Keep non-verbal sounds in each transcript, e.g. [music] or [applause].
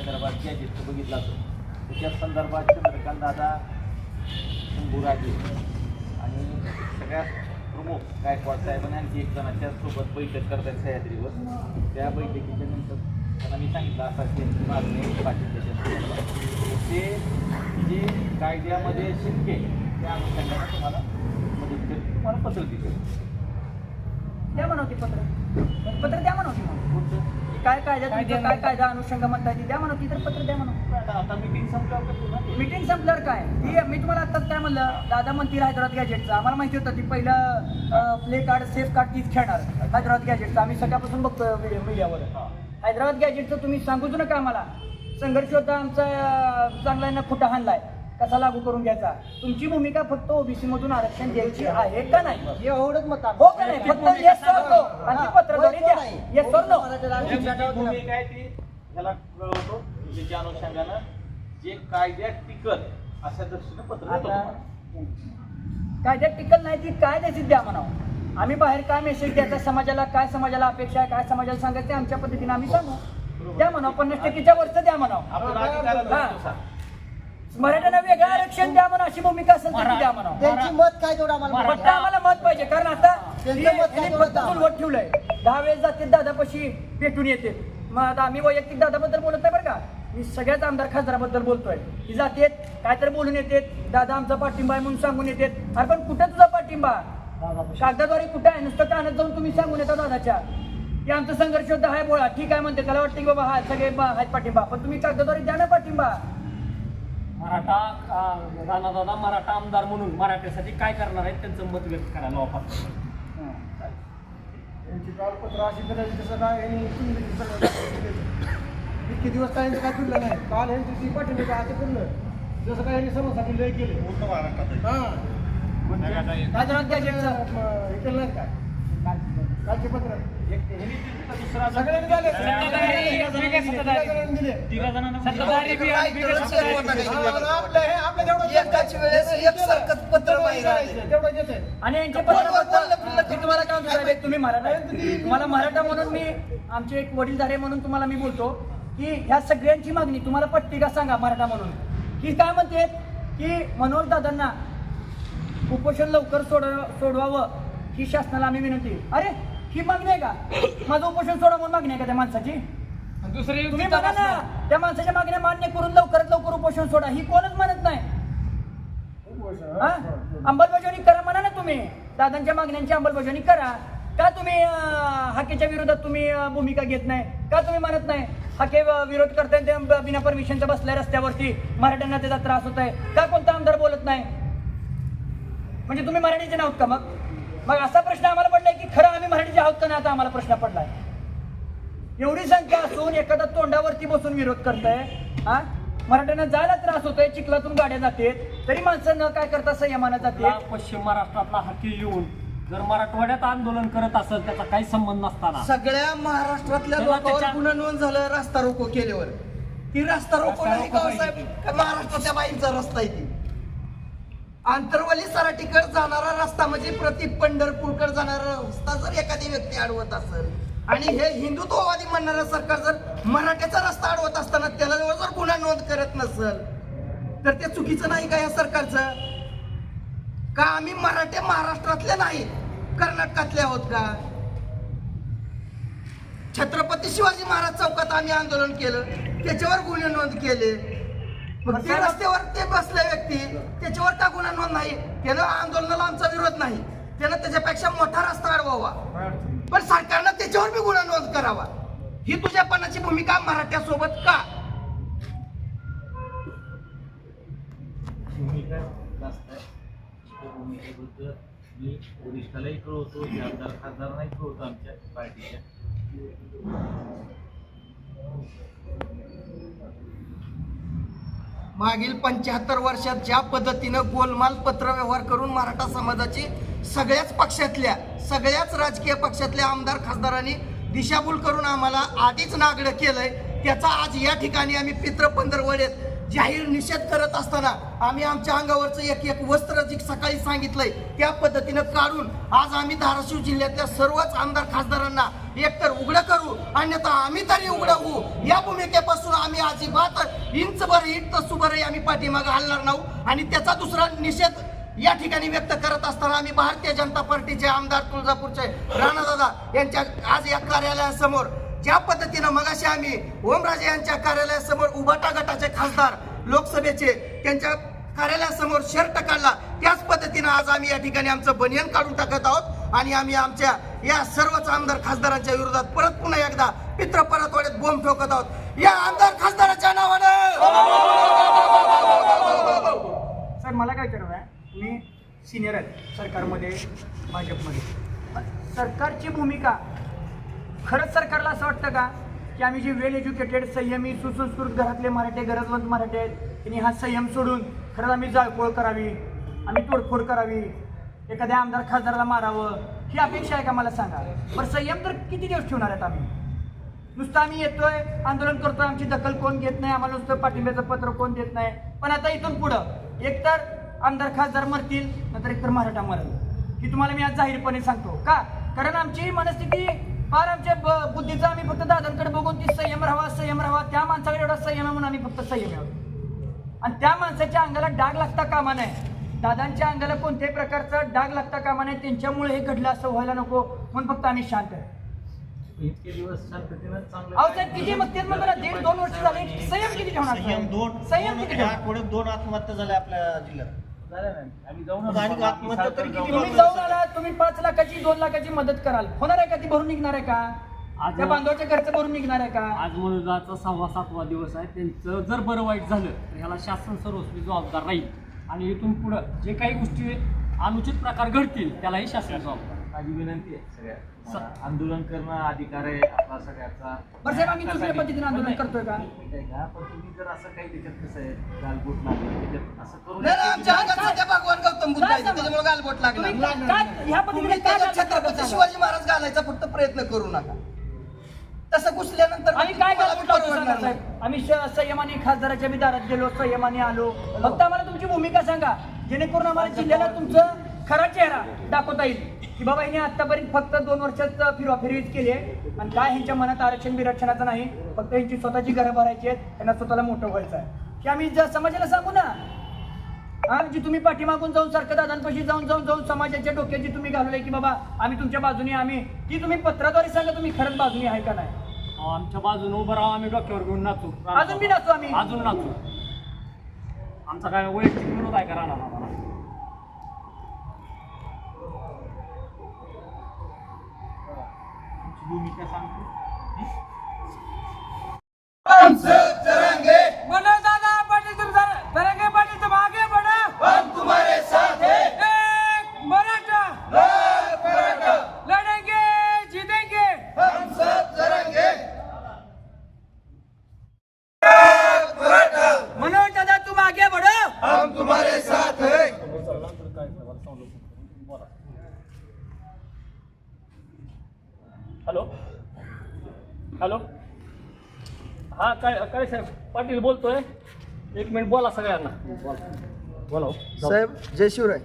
हैदराबाद गॅजेटचं बघितला तो त्याच्या संदर्भात चंद्रकांत दादा शंभूराजे आणि सगळ्यात प्रमुख गायकवाड साहेबांनी आणखी एक जण सोबत बैठक करतात सह्याद्रीवर. त्या बैठकीच्या नंतर त्यांना मी सांगितलं असा की मागणी आहे ते जे कायद्यामध्ये शक्य आहे त्या अनुषंगाने तुम्हाला मदत करतील तुम्हाला पत्र दिले द्या म्हणवती पत्र. पत्र द्या पुढचं काय कायदा काय कायदा अनुषंग म्हणताय ते द्या म्हणवती तर पत्र द्या म्हणून मीटिंग संपल्यावर काय? ती मी तुम्हाला आत्ताच काय म्हणलं दादा म्हणतील हैदराबाद गॅजेटचं आम्हाला माहिती होतं ती पहिलं प्ले कार्ड सेफ कार्ड तीच खेळणार. हैदराबाद गॅजेटचं आम्ही सगळ्यापासून बघतो मीडियावर. हैदराबाद गॅजेटचं तुम्ही सांगूच नका आम्हाला. संघर्ष होता आमचा चांगला आहे ना खुटा हाणलाय. कसा लागू करून घ्यायचा? तुमची भूमिका फक्त ओबीसी मधून आरक्षण द्यायची आहे का नाही? एवढंच मत हो का नाही? फक्त येस आणि येस भूमिका आहे ती ह्याला कळवतो त्याच्या अनुषंगानं जे कायद्यात टिकल अशा दृष्टीने पत्र देतो तुम्हाला. कायद्यात टिकल नाही ती काय द्यायची द्या म्हणावं. आम्ही बाहेर काय मेसेज द्यायचा समाजाला काय समाजाला अपेक्षा आहे काय समाजाला सांगायचं आमच्या पद्धतीने आम्ही सांगू. द्या म्हणावं पन्नास टक्केच्या वरचं द्या म्हणावं. मराठ्यांना वेगळं आरक्षण द्या म्हणा अशी भूमिका असेल तर ती द्या म्हणावं त्यांची मत काय तेवढं आम्हाला फक्त आम्हाला मत पाहिजे कारण आता त्यांचं मत काय तेवढं. सुलवत ठेवलंय. दहा वेळेस जाते दादापाशी भेटून येते मग आता आम्ही वैयक्तिक दादाबद्दल बोलत नाही बरं का. मी सगळ्याच आमदार खासदाराबद्दल बोलतोय. की जातेत काहीतरी बोलून येतेत. दादा आमचा पाठिंबा आहे म्हणून सांगून येतेत. अरे पण कुठं तुझा पाठिंबा? कागदाद्वारे कुठं आहे? नुसतं कानात जाऊन तुम्ही सांगून येता दादाच्या. की आमचा संघर्ष होता हाय बोळा. ठीक आहे म्हणते त्याला वाटतं की बाबा हा सगळे बा- आहेत पाठिंबा. पण तुम्ही कागदाद्वारे द्या ना पाठिंबा. मराठा राणादादा मराठा आमदार म्हणून मराठ्यासाठी काय करणार आहेत त्यांचं मत व्यक्त करायला वापरतो त्यांची कागदपत्र अशी करायची तसं काय [coughs] इतके दिवस काय काय फिरलं नाही. काल यांची ती पाठवली का आता फिरलं जसं काय यांनी समजसाठी लय केले. हा. हैदराबाद गॅजेटचं म, हे केलं नाही काय कालचे पत्र. आणि यांचे तुम्हाला काय तुम्ही मराठा तुम्हाला मराठा म्हणून मी आमचे एक वडीलधारे म्हणून तुम्हाला मी बोलतो की ह्या सगळ्यांची मागणी तुम्हाला पट्टी का सांगा मराठा म्हणून की काय म्हणते की मनोज दादांना कुपोषण लवकर सोड सोडवावं ही शासनाला आम्ही विनंती अरे ही मागणी आहे का? माझं उपोषण सोडा म्हणून मागणी आहे का त्या माणसाची? दुसरी तुम्ही बघा ना त्या माणसाच्या मागण्या मान्य करून लवकरात लवकर उपोषण सोडा. ही कोणच म्हणत नाही. हा? अंमलबजावणी करा म्हणा ना तुम्ही. दादांच्या मागण्यांची अंमलबजावणी करा. का तुम्ही अं, हाकेच्या विरोधात तुम्ही अं, भूमिका घेत नाही? का तुम्ही म्हणत नाही? हाके अं, विरोध करताय ते ब- बिना परमिशनचा बसलाय रस्त्यावरती. मराठ्यांना त्याचा त्रास होत आहे का कोणता आमदार बोलत नाही? म्हणजे तुम्ही मराठीचे नाहीत का मग? मग असा प्रश्न आम्हाला पडलाय की खरं आम्ही मराठीचे आहोत का नाही? आता आम्हाला प्रश्न पडलाय. एवढी संख्या असून एखादा तोंडावरती बसून विरोध करताय हा? मराठ्यांना जायला त्रास होतोय चिखलातून गाड्या जाते तरी माणसं न काय करता संयमानं जाते पश्चिम महाराष्ट्रातला हाकी येऊन जर मराठवाड्यात आंदोलन करत असेल त्याचा काही संबंध नसताना. सगळ्या महाराष्ट्रातल्या लोकांवर गुन्हा नोंद झालं रास्ता रोको केल्यावर. ती रास्ता रोको नाही का हो साहेब? का महाराष्ट्राच्या बाईंचा रस्ता आहे ती. आंतरवली सराटीकड जाणारा रस्ता म्हणजे प्रति पंढरपूरकड जाणारा रस्ता जर एखादी व्यक्ती अडवत असेल. आणि हे हिंदुत्ववादी म्हणणारं सरकार जर मराठ्याचा रस्ता अडवत असताना त्याला जर गुन्हा नोंद करत नसेल तर ते चुकीचं नाही का या सरकारचं? का आम्ही मराठे महाराष्ट्रातले नाही कर्नाटकातले आहोत का? छत्रपती शिवाजी महाराज चौकात आम्ही आंदोलन केलं त्याच्यावर गुन्हे नोंद केले. मग ते रस्त्यावर ते बसले व्यक्ती त्याच्यावर का गुन्हा नोंद नाही? त्यानं आंदोलनाला आमचा विरोध नाही. त्यानं त्याच्यापेक्षा मोठा रस्ता अडवावा. पण सरकारनं त्याच्यावर बी गुन्हा नोंद करावा. ही तुझ्यापणाची भूमिका मराठ्यासोबत का? भूमिका जास्त आहे. त्या भूमिकेबद्दल मी वरिष्ठालाही कळवतो जे आमदार खासदारांनाही कळवतो आमच्या पार्टीच्या. मागील पंच्याहत्तर वर्षात ज्या पद्धतीनं गोलमाल पत्रव्यवहार करून मराठा समाजाची सगळ्याच पक्षातल्या सगळ्याच राजकीय पक्षातल्या आमदार खासदारांनी दिशाभूल करून आम्हाला आधीच नागडं केलंय त्याचा आज या ठिकाणी आम्ही पित्र पंधरवड्यात जाहीर निषेध करत असताना आम्ही आमच्या अंगावरचं एक एक वस्त्र जी सकाळी सांगितलंय त्या पद्धतीनं काढून आज आम्ही धाराशिव जिल्ह्यातल्या सर्वच आमदार खासदारांना एकतर उघडं करू अन्यथा आम्ही तरी उघडं होऊ या भूमिकेपासून आम्ही अजिबात इंचभर इंच सुभरही आम्ही पाठीमागं हलणार नाहू आणि त्याचा दुसरा निषेध या ठिकाणी व्यक्त करत असताना आम्ही भारतीय जनता पार्टीचे आमदार तुळजापूरचे राणादादा यांच्या आज या कार्यालयासमोर ज्या पद्धतीनं मगाशी आम्ही ओमराजे यांच्या कार्यालयासमोर उभाटा गटाचे खासदार लोकसभेचे त्यांच्या कार्यालयासमोर शर्ट काढला त्याच पद्धतीनं आज आम्ही या ठिकाणी आमचं बनियन काढून टाकत आहोत. आणि आम्ही आमच्या या सर्वच आमदार खासदारांच्या विरोधात परत पुन्हा एकदा पित्र परतवाड्यात बोंब ठोकत आहोत. या आमदार खासदाराच्या नावानं. सर मला काय करावं आहे? मी सिनियर आहे सरकारमध्ये भाजपमध्ये. सरकारची भूमिका खरंच सरकारला असं वाटतं का? की आम्ही जे वेल एज्युकेटेड संयमी सुसंस्कृत घरातले मराठे गरजवंत मराठे आहेत त्यांनी हा संयम सोडून खरंच आम्ही जाळपोळ करावी आम्ही तोडफोड करावी एखाद्या आमदार खासदाराला मारावं ही अपेक्षा आहे का? मला सांगा. बरं संयम तर किती दिवस ठेवणार आहेत आम्ही? नुसतं आम्ही येतोय आंदोलन करतोय आमची दखल कोण घेत नाही आम्हाला नुसतं पाठिंब्याचं पत्र कोण देत नाही. पण आता इथून पुढं एकतर आमदार खासदार मरतील नंतर एकतर मराठा मरल. ही तुम्हाला मी आज जाहीरपणे सांगतो. का? कारण आमची मनस्थिती फार आमच्या ब- बुद्धीचा आम्ही फक्त दादांकडे बघून ती संयम राहावा संयम राहावा. त्या माणसाकडे एवढा संयम म्हणून आम्ही फक्त संयम आहोत आणि त्या माणसाच्या अंगाला डाग लागता कामा नये. दादांच्या अंगाला कोणत्याही प्रकारचा डाग लागता कामा नये. त्यांच्यामुळे हे घडलं असं व्हायला नको. म्हणून फक्त आम्ही शांत आहे. इतके दिवस शांततेनं चांगलं अहो साहेब किती मग तेच म्हणतो ना दीड दोन वर्ष झाले संयम किती ठेवणार संयम साहेब? दोन. संयम दोन- किती या ठेवणार? आठवड्यात दोन आत्महत्या झाल्या आपल्या जिल्ह्यात. झालं ना. आम्ही जाऊन मग आणि आत्महत्या तरी किती तुम्ही जाऊन आला तुम्ही पाच लाखाची दोन लाखाची मदत कराल. होणार आहे का ती भरून निघणार आहे का? आज- त्या बांधवाच्या घरचं भरून निघणार आहे का? आज मनोजाचा सहावा सातवा दिवस आहे. त्यांचं जर बरं वाईट झालं तर ह्याला शासन सर्वस्वी जबाबदार राहील. आणि इथून पुढं जे काही गोष्टी अनुचित प्रकार घडतील त्यालाही शासन जबाबदार माझी विनंती आहे सगळ्या. आंदोलन करणं अधिकार आहे आपला सगळ्याचा. बरं साहेब आम्ही दुसऱ्या पद्धतीने आंदोलन करतोय का? ठीक आहे का पण तुम्ही जर असं काही त्याच्यात कसं आहे गालबोट लागली त्याच्यात असं करू नाही, नाही, नये. आमच्या अंगात सध्या भगवान गौतम बुद्ध आहे त्याच्यामुळे गालबोट लागला तुम्ही का- का- ह्या पद्धतीने तुम्ही का त्याच्यात गालबोट छत्रपती करता? शिवाजी महाराज घालायचा फक्त प्रयत्न करू नका. तसं घुसल्यानंतर आम्ही काय तुम्हाला करतो सांगा परवडणार नाही. साहेब? आम्ही श- संयमाने खासदाराच्या बी दारात गेलो संयमाने आलो. फक्त आम्हाला तुमची भूमिका सांगा. जेणेकरून आम्हाला जिल्ह्याला तुमचं खरा चेहरा दाखवता येईल. की बाबा हिने आतापर्यंत फक्त दोन वर्षात फिरवाफिरवीच केली आहे. आणि काय ह्यांच्या मनात आरक्षण बिरक्षणाचं नाही फक्त ह्यांची स्वतःची घरं भरायची आहेत त्यांना स्वतःला मोठं व्हायचं आहे. की आम्ही ज- समाजाला सांगू ना हा जी तुम्ही पाठीमागून जाऊन सारखं दादांपाशी जाऊन जाऊन जाऊन समाजाच्या डोक्यात जी तुम्ही घालवलंय की बाबा आम्ही तुमच्या बाजूने आम्ही ती तुम्ही पत्राद्वारे सांगा तुम्ही खरंच बाजूने आहे का नाही. आमच्या बाजूने उभं राहा आम्ही डोक्यावर घेऊन नाचू. अजून बी नाचू आम्ही. अजून नाचू. आमचा काय वैयक्तिक विरोध आहे का राहणार आम्हाला तुमची भूमिका सांगतो. हॅलो? हा काय काय साहेब? पाटील बोलतोय. एक मिनिट बोला सगळ्यांना. बोला हो. साहेब जय शिवराय.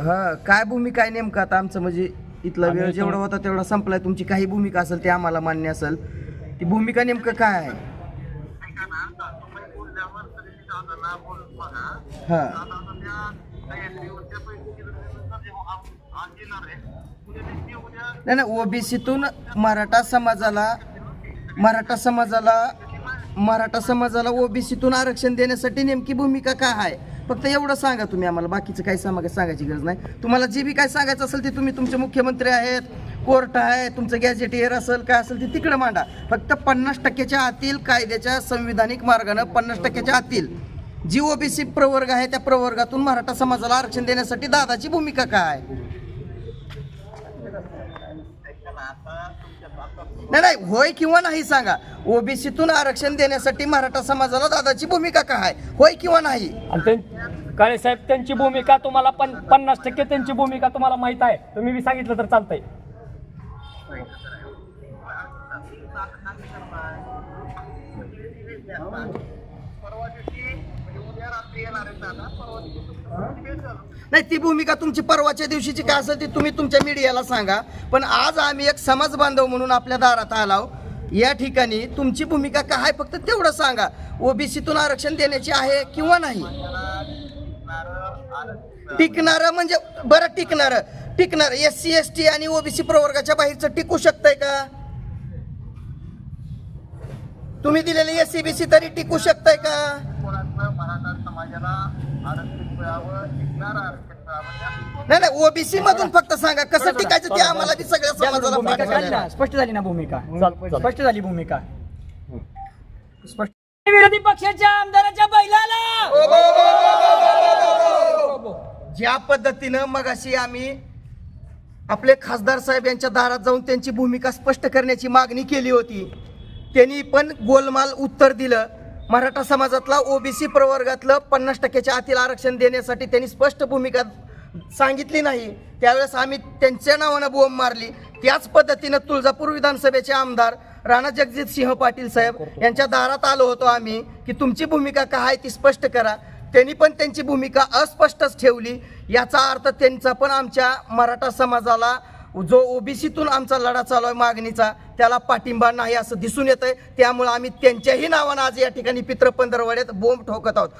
हा काय भूमिका आहे नेमकं आता आमचं? म्हणजे इथला वेळ जेवढा होता तेवढा संपलाय. तुमची काही भूमिका असेल ते आम्हाला मान्य असेल. ती भूमिका नेमकं काय आहे? हा. नाही नाही ओबीसीतून मराठा समाजाला मराठा समाजाला मराठा समाजाला ओबीसीतून आरक्षण देण्यासाठी नेमकी भूमिका काय आहे? फक्त एवढं सांगा तुम्ही आम्हाला बाकीचं काही सांगा सांगायची गरज नाही. तुम्हाला जे बी काय सांगायचं असेल ते तुम्ही तुमचे मुख्यमंत्री आहेत कोर्ट आहे तुमचं गॅजेटियर असेल काय असेल ते तिकडं मांडा. फक्त पन्नास टक्क्याच्या आतील कायद्याच्या संविधानिक मार्गानं पन्नास टक्क्याच्या आतील. जी ओबीसी प्रवर्ग आहे त्या प्रवर्गातून मराठा समाजाला आरक्षण देण्यासाठी दादाची भूमिका काय? नाही नाही होय किंवा नाही सांगा. ओबीसीतून आरक्षण देण्यासाठी मराठा समाजाला दादाची भूमिका काय? होय किंवा नाही? आणि त्यां- काळे साहेब त्यांची भूमिका तुम्हाला पण पन्नास टक्के त्यांची भूमिका तुम्हाला माहीत आहे. तुम्ही बी सांगितलं तर चालतंय. नाही ती भूमिका तुमची परवाच्या दिवशीची काय असेल ती तुम्ही तुमच्या मीडियाला सांगा. पण आज आम्ही एक समाज बांधव म्हणून आपल्या दारात आलाव. या ठिकाणी तुमची भूमिका काय आहे फक्त तेवढं सांगा. ओबीसीतून आरक्षण देण्याची आहे किंवा नाही? टिकणार म्हणजे बरं टिकणार. टिकणार. एस सी एस टी आणि ओबीसी प्रवर्गाच्या बाहेरचं टिकू शकतंय का? तुम्ही दिलेले एस सी बी सी तरी टिकू शकताय का? नाही नाही ओबीसी मधून फक्त सांगा कसं टिकायचं ते आम्हाला बी सगळ्या समाजाला भूमिका पाठवायला कळली ना? स्पष्ट झाली ना भूमिका स्पष्ट झाली भूमिका स्पष्ट विरोधी पक्षाच्या आमदाराच्या बैलाला ज्या पद्धतीनं मगाशी आम्ही आपले खासदार साहेब यांच्या दारात जाऊन त्यांची भूमिका स्पष्ट करण्याची मागणी केली होती त्यांनी पण गोलमाल उत्तर दिलं मराठा समाजातला ओबीसी प्रवर्गातलं पन्नास टक्क्याच्या आतील आरक्षण देण्यासाठी त्यांनी स्पष्ट भूमिका सांगितली नाही. त्यावेळेस आम्ही त्यांच्या नावानं बोंब मारली. त्याच पद्धतीनं तुळजापूर विधानसभेचे आमदार राणा जगजित सिंह पाटील साहेब यांच्या दारात आलो होतो आम्ही की तुमची भूमिका काय आहे ती स्पष्ट करा. त्यांनी पण त्यांची भूमिका अस्पष्टच ठेवली. याचा अर्थ त्यांचा पण आमच्या मराठा समाजाला जो ओबीसीतून आमचा लढा चालू आहे मागणीचा त्याला पाठिंबा नाही असं दिसून येत आहे त्यामुळे आम्ही त्यांच्याही नावानं आज या ठिकाणी पित्र पंधरवाड्यात बोंब ठोकत आहोत